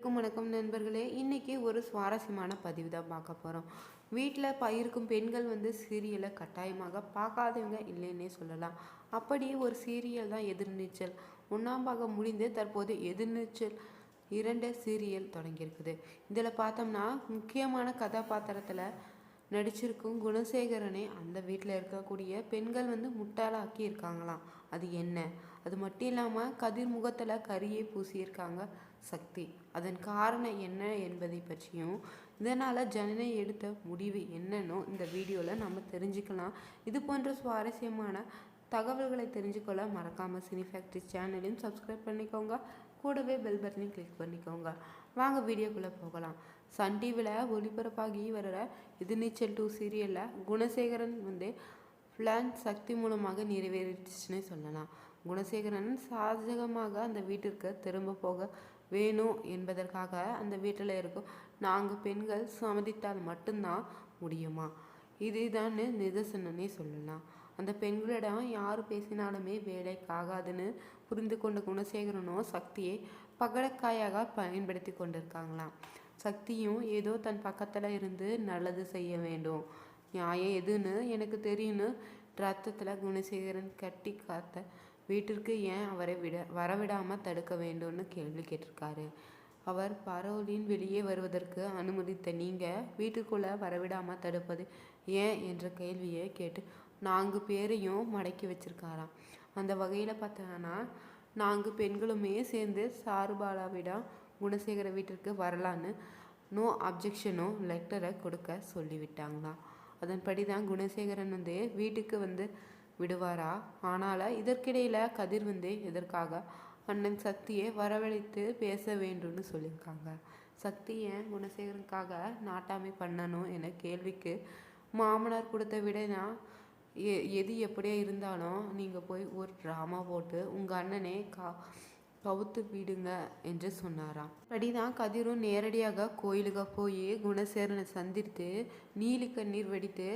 வணக்கம் வணக்கம் நண்பர்களே. இன்றைக்கி ஒரு சுவாரஸ்யமான பதிவு தான் பார்க்க போகிறோம் வீட்டில் பயிருக்கும் இருக்கும் பெண்கள் வந்து சீரியலை கட்டாயமாக பார்க்காதவங்க இல்லைன்னே சொல்லலாம். அப்படி ஒரு சீரியல் தான் எதிர்நீச்சல். ஒன்றாம் பாகம் முடிந்து தற்போது எதிர்நீச்சல் இரண்டு சீரியல் தொடங்கியிருக்குது. இதில் பார்த்தோம்னா முக்கியமான கதாபாத்திரத்தில் நடிச்சிருக்கும் குணசேகரனே அந்த வீட்டில் இருக்கக்கூடிய பெண்கள் வந்து முட்டாளாக்கி இருக்காங்களாம். அது என்ன? அது மட்டும் இல்லாமல் கதிர் முகத்தில் கரியை பூசியிருக்காங்க. சக்தி. அதன் காரணம் என்ன என்பதை பற்றியும் இதனால் ஜனனை எடுத்த முடிவு என்னன்னோ இந்த வீடியோவில் நம்ம தெரிஞ்சுக்கலாம். இது போன்ற சுவாரஸ்யமான தகவல்களை தெரிஞ்சுக்கொள்ள மறக்காமல் சினி ஃபேக்ட்ரி சேனலையும் சப்ஸ்கிரைப் பண்ணிக்கோங்க. கூடவே பெல் பட்டனையும் கிளிக் பண்ணிக்கோங்க. வாங்க வீடியோக்குள்ளே போகலாம். சன் டிவியில் ஒளிபரப்பாகி வர்ற நீச்சல் டூ சீரியலில் குணசேகரன் வந்து பிளான் சக்தி மூலமாக நிறைவேறிடுச்சுன்னே சொல்லலாம். குணசேகரன் சாதகமாக அந்த வீட்டிற்கு திரும்ப போக வேணும் என்பதற்காக அந்த வீட்டில் இருக்கும் நாங்கள் பெண்கள் சம்மதித்தால் மட்டும்தான் முடியுமா? இதுதான் நிதர்சனமே சொல்லலாம். அந்த பெண்களிடம் யார் பேசினாலுமே வேலைக்காகாதுன்னு புரிந்து கொண்ட குணசேகரனும் சக்தியை பகடக்காயாக பயன்படுத்தி கொண்டிருக்காங்களாம். சக்தியும் ஏதோ தன் பக்கத்தில் இருந்து நல்லது செய்ய வேண்டும். நியாயம் எதுன்னு எனக்கு தெரியும்னு ரத்தத்தில் குணசேகரன் கட்டி காத்த வீட்டிற்கு ஏன் அவரை விட வரவிடாமல் தடுக்க வேண்டும்னு கேள்வி கேட்டிருக்காரு. அவர் பரோலின் வெளியே வருவதற்கு அனுமதித்த நீங்கள் வீட்டுக்குள்ளே வரவிடாமல் தடுப்பது ஏன் என்ற கேள்வியை கேட்டு நான்கு பேரையும் மடக்கி வச்சிருக்காராம். அந்த வகையில் பார்த்தோன்னா நான்கு பெண்களுமே சேர்ந்து சாருபாலாவிடம் குணசேகர வீட்டிற்கு வரலான்னு நோ அப்ஜெக்ஷனோ லெட்டரை கொடுக்க சொல்லிவிட்டாங்களாம் அதன்படி தான் குணசேகரன் வந்து வீட்டுக்கு வந்து விடுவாரா? ஆனால் இதற்கிடையில் கதிர் வந்து எதற்காக? அண்ணன் சக்தியை வரவழைத்து பேச வேண்டும்னு சொல்லியிருக்காங்க. சக்தி ஏன் குணசேகரனுக்காக நாட்டாமை பண்ணணும் என கேள்விக்கு மாமனார் கொடுத்த விடைனா எ எது எப்படியே இருந்தாலும் நீங்கள் போய் ஒரு ட்ராமா போட்டு உங்கள் அண்ணனே கா கவுத்து விடுங்க என்று சொன்னாராம். படிதான் கதிரும் நேரடியாக கோயிலுக்கு போய் குணசேரனை சந்தித்து நீலி கண்ணீர் வெடித்து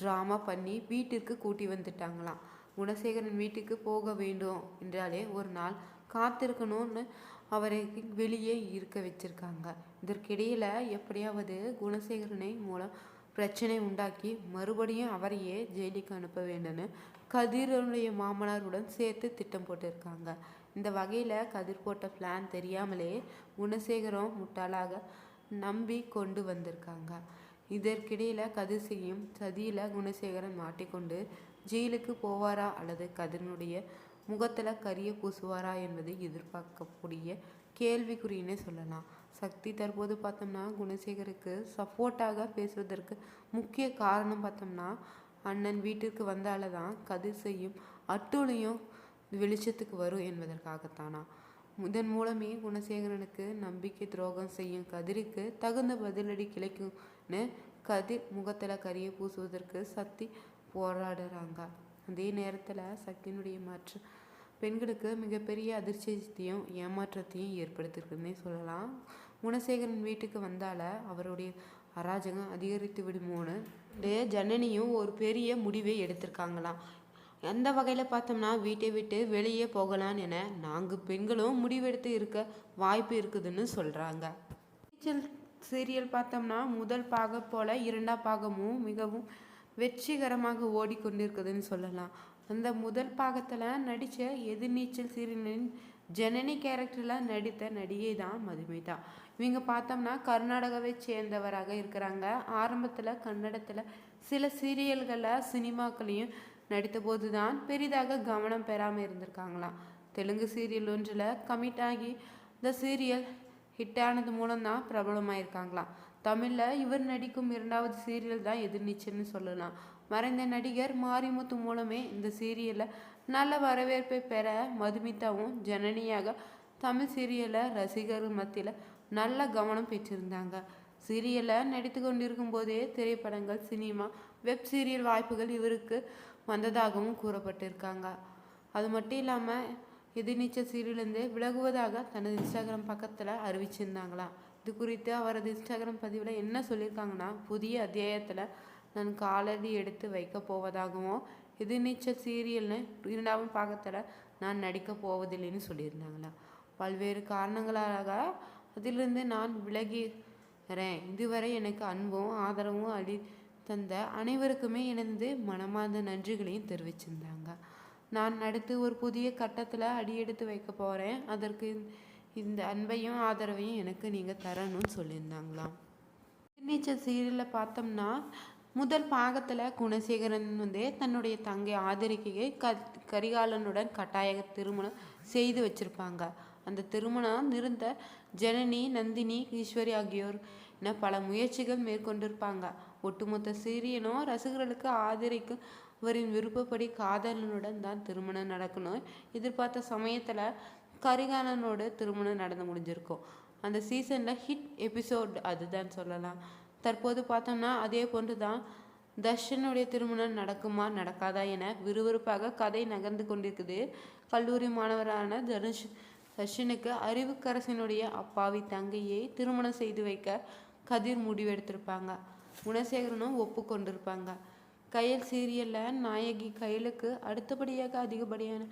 ட்ராமா பண்ணி வீட்டிற்கு கூட்டி வந்துட்டாங்களாம். குணசேகரன் வீட்டுக்கு போக வேண்டும் என்றாலே ஒரு நாள் காத்திருக்கணும்னு அவரை வெளியே இருக்க வச்சிருக்காங்க. இதற்கிடையில் எப்படியாவது குணசேகரனை மூலம் பிரச்சனை உண்டாக்கி மறுபடியும் அவரையே ஜெயிலுக்கு அனுப்ப வேண்டும்னு கதிரனுடைய மாமனாருடன் சேர்த்து திட்டம் போட்டிருக்காங்க. இந்த வகையில் கதிர் போட்ட பிளான் தெரியாமலே குணசேகரம் முட்டாளாக நம்பி கொண்டு வந்திருக்காங்க. இதற்கிடையில் கதிர் செய்யும் சதியில் குணசேகரன் மாட்டிக்கொண்டு ஜெயிலுக்கு போவாரா அல்லது கதிரனுடைய முகத்தில் கரிய பூசுவாரா என்பது எதிர்பார்க்கக்கூடிய கேள்விக்குறின்னே சொல்லலாம். சக்தி தற்போது பார்த்தோம்னா குணசேகருக்கு சப்போர்ட்டாக பேசுவதற்கு முக்கிய காரணம் பார்த்தோம்னா அண்ணன் வீட்டிற்கு வந்தால தான் கதிர் செய்யும் வெளிச்சத்துக்கு வரும் என்பதற்காகத்தானா. இதன் மூலமே குணசேகரனுக்கு நம்பிக்கை துரோகம் செய்யும் கதிருக்கு தகுந்த பதிலடி கிடைக்கும் கதிர் முகத்தில் கரியை பூசுவதற்கு சக்தி போராடுறாங்க. அதே நேரத்தில் சக்தியினுடைய மாற்று பெண்களுக்கு மிகப்பெரிய அதிர்ச்சியத்தையும் ஏமாற்றத்தையும் ஏற்படுத்தியிருக்குன்னே சொல்லலாம். குணசேகரன் வீட்டுக்கு வந்தால அவருடைய அராஜகம் அதிகரித்து விடுமோன்னு ஜனனியும் ஒரு பெரிய முடிவை எடுத்திருக்காங்களாம். எந்த வகையில் பார்த்தோம்னா வீட்டை விட்டு வெளியே போகலான்னு என நான்கு பெண்களும் முடிவெடுத்து இருக்க வாய்ப்பு இருக்குதுன்னு சொல்கிறாங்க சீரியல் பார்த்தோம்னா முதல் பாகம் போல் இரண்டாம் பாகமும் மிகவும் வெற்றிகரமாக ஓடிக்கொண்டிருக்குதுன்னு சொல்லலாம். அந்த முதல் பாகத்தில் நடித்த எதிர்நீச்சல் சீரியலின் ஜனனி கேரக்டரில் நடித்த நடிகை தான் மதுமிதா. இவங்க பார்த்தோம்னா கர்நாடகாவை சேர்ந்தவராக இருக்கிறாங்க. ஆரம்பத்தில் கன்னடத்தில் சில சீரியல்களில் சினிமாக்களையும் நடித்தபோது தான் பெரிதாக கவனம் பெறாமல் இருந்திருக்காங்களாம். தெலுங்கு சீரியல் ஒன்றில் கமிட் ஆகி இந்த சீரியல் ஹிட்டானது மூலம் மூலம்தான் பிரபலமாயிருக்காங்களாம் தமிழில் இவர் நடிக்கும் இரண்டாவது சீரியல் தான் எதிர்நீச்சல்னு சொல்லலாம். மறைந்த நடிகர் மாரிமுத்து மூலமே இந்த சீரியலில் நல்ல வரவேற்பை பெற மதுமிதாவும் ஜனனியாக தமிழ் சீரியலில் ரசிகர் மத்தியில் நல்ல கவனம் பெற்றிருந்தாங்க. சீரியலில் நடித்து கொண்டிருக்கும் போதே திரைப்படங்கள் சினிமா வெப் சீரியல் வாய்ப்புகள் இவருக்கு வந்ததாகவும் கூறப்பட்டிருக்காங்க. அது மட்டும் இல்லாமல் எதிர்நீச்சல் சீரிலிருந்து விலகுவதாக தனது இன்ஸ்டாகிராம் பக்கத்தில் அறிவிச்சிருந்தாங்களாம் இது குறித்து அவரது இன்ஸ்டாகிராம் பதிவில் என்ன சொல்லியிருக்காங்கன்னா புதிய அத்தியாயத்தில் நான் காலடி எடுத்து வைக்க போவதாகவும் எதிர்நீச்சல் சீரியல்னு இரண்டாவது பாகத்தில் நான் நடிக்க போவதில்லைன்னு சொல்லியிருந்தாங்களா? பல்வேறு காரணங்களாக அதிலிருந்து நான் விலகிறேன். இதுவரை எனக்கு அன்பும் ஆதரவும் அளி தந்த அனைவருக்குமே எனது மனமார்ந்த நன்றிகளையும் தெரிவிச்சிருந்தாங்க. நான் அடுத்து ஒரு புதிய கட்டத்தில் அடியெடுத்து வைக்க போகிறேன் அதற்கு இந்த அன்பையும் ஆதரவையும் எனக்கு நீங்கள் தரணும்னு சொல்லியிருந்தாங்களாம். சிக்னேச்சர் சீரியலில் பார்த்தோம்னா முதல் பாகத்தில் குணசேகரன் வந்து தன்னுடைய தங்கை ஆதரிக்கையை க கரிகாலனுடன் கட்டாய திருமணம் செய்து வச்சிருப்பாங்க. அந்த திருமணம் நிறுந்த ஜனனி நந்தினி ஈஸ்வரி ஆகியோர் என பல முயற்சிகள் மேற்கொண்டிருப்பாங்க. ஒட்டுமொத்த சீரியனும் ரசிகர்களுக்கு ஆதரிக்கும் இவரின் விருப்பப்படி காதலனுடன் தான் திருமணம் நடக்கணும். எதிர்பார்த்த சமயத்தில் கரிகாலனோட திருமணம் நடந்து முடிஞ்சிருக்கும். அந்த சீசனில் ஹிட் எபிசோட் அதுதான் சொல்லலாம். தற்போது பார்த்தோம்னா அதே போன்று தான் தர்ஷனுடைய திருமணம் நடக்குமா நடக்காதா என விறுவிறுப்பாக கதை நகர்ந்து கொண்டிருக்குது. கல்லூரி மாணவரான தனுஷ் தர்ஷனுக்கு அறிவுக்கரசனுடைய அப்பாவி தங்கையை திருமணம் செய்து வைக்க கதிர் முடிவெடுத்திருப்பாங்க. குணசேகரனும் ஒப்புக்கொண்டிருப்பாங்க. கயல் சீரியலில் நாயகி கயலுக்கு அடுத்தபடியாக அதிகப்படியான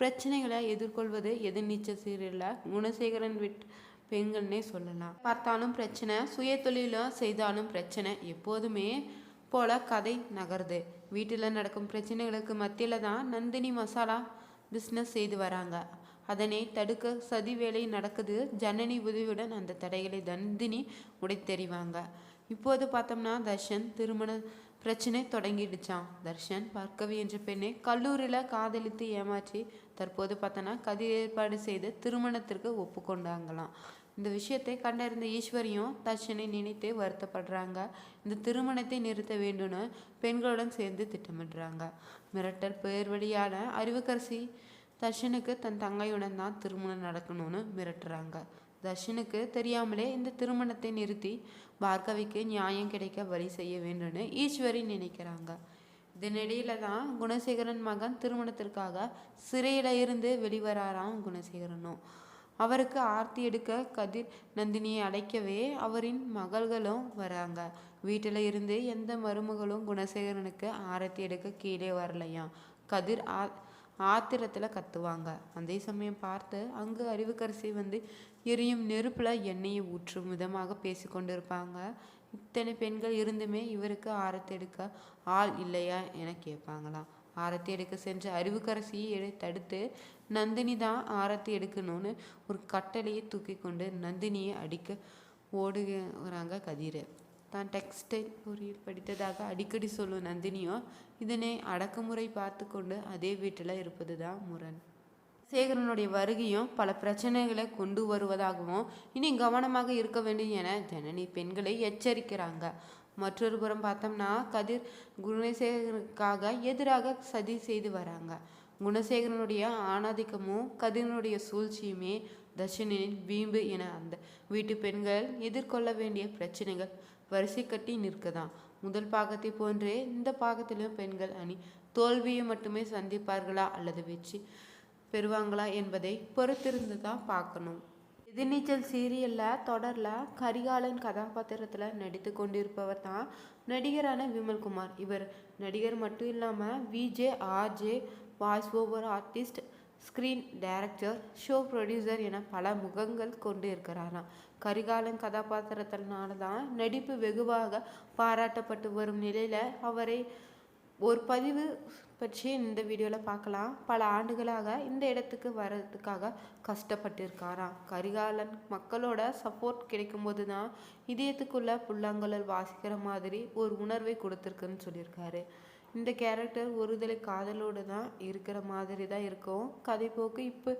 பிரச்சனைகளை எதிர்கொள்வது எதிர்நீச்ச சீரியலில் குணசேகரன் விட் பெண்கள்னே சொல்லலாம். பார்த்தாலும் பிரச்சனை சுய தொழிலும் செய்தாலும் பிரச்சனை. எப்போதுமே போல கதை நகருது. வீட்டில் நடக்கும் பிரச்சனைகளுக்கு மத்தியில் தான் நந்தினி மசாலா பிஸ்னஸ் செய்து வராங்க. அதனை தடுக்க சதி வேலை நடக்குது. ஜனனி உதவியுடன் அந்த தடைகளை நந்தினி உடைத்தெறிவாங்க. இப்போது பார்த்தோம்னா தர்ஷன் திருமண பிரச்சனை தொடங்கிடுச்சான் தர்ஷன் பார்க்கவி என்ற பெண்ணை கல்லூரியில் காதலித்து ஏமாற்றி தற்போது பார்த்தோன்னா கதி ஏற்பாடு செய்து திருமணத்திற்கு ஒப்புக்கொண்டாங்களாம். இந்த விஷயத்தை கண்டறிந்த ஈஸ்வரியும் தர்ஷனை நினைத்து வருத்தப்படுறாங்க. இந்த திருமணத்தை நிறுத்த வேண்டும்னு பெண்களுடன் சேர்ந்து திட்டமிடுறாங்க. மிரட்டல் பெயர் வழியான அறிவுக்கரசி தர்ஷனுக்கு தன் தங்கையுடன் தான் திருமணம் நடக்கணும்னு மிரட்டுறாங்க. தர்ஷனுக்கு தெரியாமலே இந்த திருமணத்தை நிறுத்தி பார்கவிக்கு நியாயம் கிடைக்க வழி செய்ய வேண்டும்னு ஈஸ்வரி நினைக்கிறாங்க. இதனிடையில தான் குணசேகரன் மகன் திருமணத்திற்காக சிறையில இருந்து வெளிவராராம் குணசேகரனும். அவருக்கு ஆர்த்தி எடுக்க கதிர் நந்தினியை அழைக்கவே அவரின் மகள்களும் வராங்க. வீட்டில் இருந்து எந்த மருமகளும் குணசேகரனுக்கு ஆரத்தி எடுக்க கீழே வரலையாம் கதிர் ஆ ஆத்திரத்தில் கத்துவாங்க. அதே சமயம் பார்த்து அங்கு அறிவுக்கரசி வந்து எரியும் நெருப்பில் எண்ணெயை ஊற்றும் விதமாக பேசி கொண்டிருப்பாங்க. இத்தனை பெண்கள் இருந்துமே இவருக்கு ஆரத்தி எடுக்க ஆள் இல்லையா என கேட்பாங்களாம். ஆரத்தி எடுக்க சென்ற அறிவுக்கரசியை தடுத்து நந்தினி தான் ஆரத்தி எடுக்கணும்னு ஒரு கட்டளையை தூக்கி கொண்டு நந்தினியை அடிக்க ஓடுகிறாங்க கதிர். தான் டெக்ஸ்டைல் பொறியியல் படித்ததாக அடிக்கடி சொல்லும் நந்தினியும் இதனை அடக்குமுறை பார்த்து கொண்டு அதே வீட்டில் இருப்பது தான் முரண். சேகரனுடைய வருகையும் பல பிரச்சனைகளை கொண்டு வருவதாகவும் இனி கவனமாக இருக்க வேண்டும் என ஜனனி பெண்களை எச்சரிக்கிறாங்க. மற்றொரு புறம் பார்த்தோம்னா கதிர் குணசேகரனுக்காக எதிராக சதி செய்து வராங்க. குணசேகரனுடைய ஆணாதிக்கமும் கதிரனுடைய சூழ்ச்சியுமே தர்ஷனின் வீம்பு என அந்த வீட்டு பெண்கள் எதிர்கொள்ள வேண்டிய பிரச்சனைகள் வரிசை கட்டி நிற்கதான். முதல் பாகத்தை போன்றே இந்த பாகத்திலும் பெண்கள் அணி தோல்வியை மட்டுமே சந்திப்பார்களா அல்லது வெற்றி பெறுவாங்களா என்பதை பொறுத்திருந்து தான் பார்க்கணும். எதிர்நீச்சல் சீரியலில் தொடரில் கரிகாலன் கதாபாத்திரத்தில் நடித்து கொண்டிருப்பவர் தான் நடிகரான விமல்குமார். இவர் நடிகர் மட்டும் இல்லாமல் VJ RJ voice over artist screen director show producer என பல முகங்கள் கொண்டு இருக்கிறாராம் கரிகாலன் கதாபாத்திரத்தினால தான் நடிப்பு வெகுவாக பாராட்டப்பட்டு வரும் நிலையில் அவரை ஒரு பதிவு பற்றி இந்த வீடியோவில் பார்க்கலாம். பல ஆண்டுகளாக இந்த இடத்துக்கு வர்றதுக்காக கஷ்டப்பட்டிருக்காராம். கரிகாலன் மக்களோட சப்போர்ட் கிடைக்கும்போது தான் இதயத்துக்குள்ள புல்லாங்குழல் வாசிக்கிற மாதிரி ஒரு உணர்வை கொடுத்துருக்குன்னு சொல்லியிருக்காரு. இந்த கேரக்டர் ஒருதலை காதலோடு தான் இருக்கிற மாதிரி தான் இருக்கும். கதைப்போக்கு இப்போ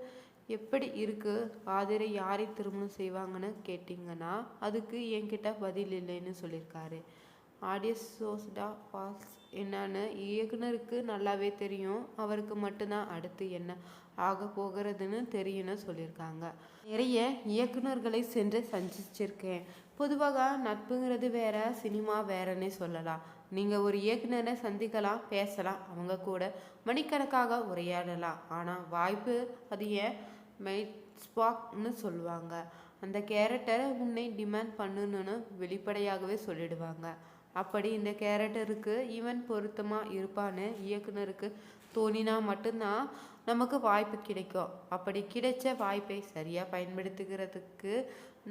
எப்படி இருக்குது ஆதிரை யாரை திருமணம் செய்வாங்கன்னு கேட்டிங்கன்னா அதுக்கு என்கிட்ட பதில் இல்லைன்னு சொல்லியிருக்காரு. ஆடியஸ் சோஸ்டா பாஸ் என்னன்னு இயக்குனருக்கு நல்லாவே தெரியும். அவருக்கு மட்டும்தான் அடுத்து என்ன ஆக போகிறதுன்னு தெரியும்னு சொல்லியிருக்காங்க. நிறைய இயக்குனர்களை சென்று சந்திச்சிருக்கேன். பொதுவாக நட்புங்கிறது வேற சினிமா வேறன்னே சொல்லலாம். நீங்கள் ஒரு இயக்குனரை சந்திக்கலாம் பேசலாம் அவங்க கூட மணிக்கணக்காக உரையாடலாம். ஆனால் வாய்ப்பு அது ஏன் மைட் சொல்லுவாங்க. அந்த கேரக்டரை உன்னை டிமாண்ட் பண்ணணும்னு வெளிப்படையாகவே சொல்லிடுவாங்க. அப்படி இந்த கேரக்டருக்கு இவன் பொருத்தமாக இருப்பான்னு இயக்குனருக்கு தோணினா மட்டும்தான் நமக்கு வாய்ப்பு கிடைக்கும். அப்படி கிடைச்ச வாய்ப்பை சரியாக பயன்படுத்துகிறதுக்கு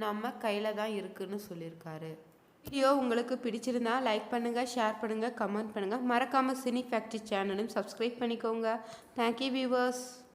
நம்ம கையில் தான் இருக்குன்னு சொல்லியிருக்காரு. வீடியோ உங்களுக்கு பிடிச்சிருந்தா லைக் பண்ணுங்கள் ஷேர் பண்ணுங்கள் கமெண்ட் பண்ணுங்கள் மறக்காமல் சினி ஃபேக்ட்ரி சேனலும் சப்ஸ்கிரைப் பண்ணிக்கோங்க. Thank you viewers